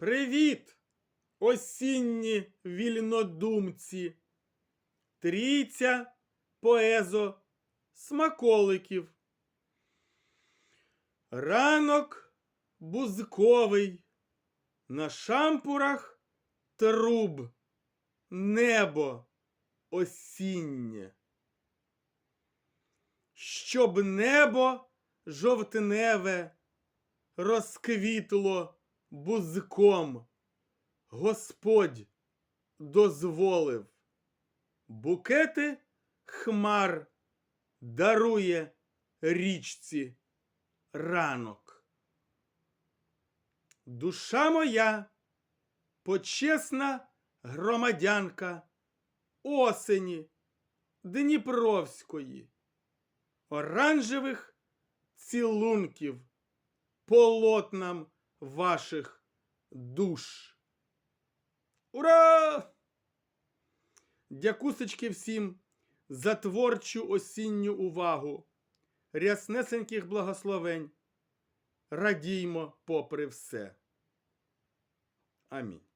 Привіт, осінні вільнодумці, трійця поезо смаколиків. Ранок бузковий, на шампурах труб, небо осіннє. Щоб небо жовтневе розквітло бузком, Господь дозволив. Букети хмар дарує річці ранок. Душа моя, почесна громадянка осені Дніпровської, оранжевих цілунків полотнам ваших душ. Ура! Дякусечки всім за творчу осінню увагу, ряснесеньких благословень. Радіймо попри все. Амінь.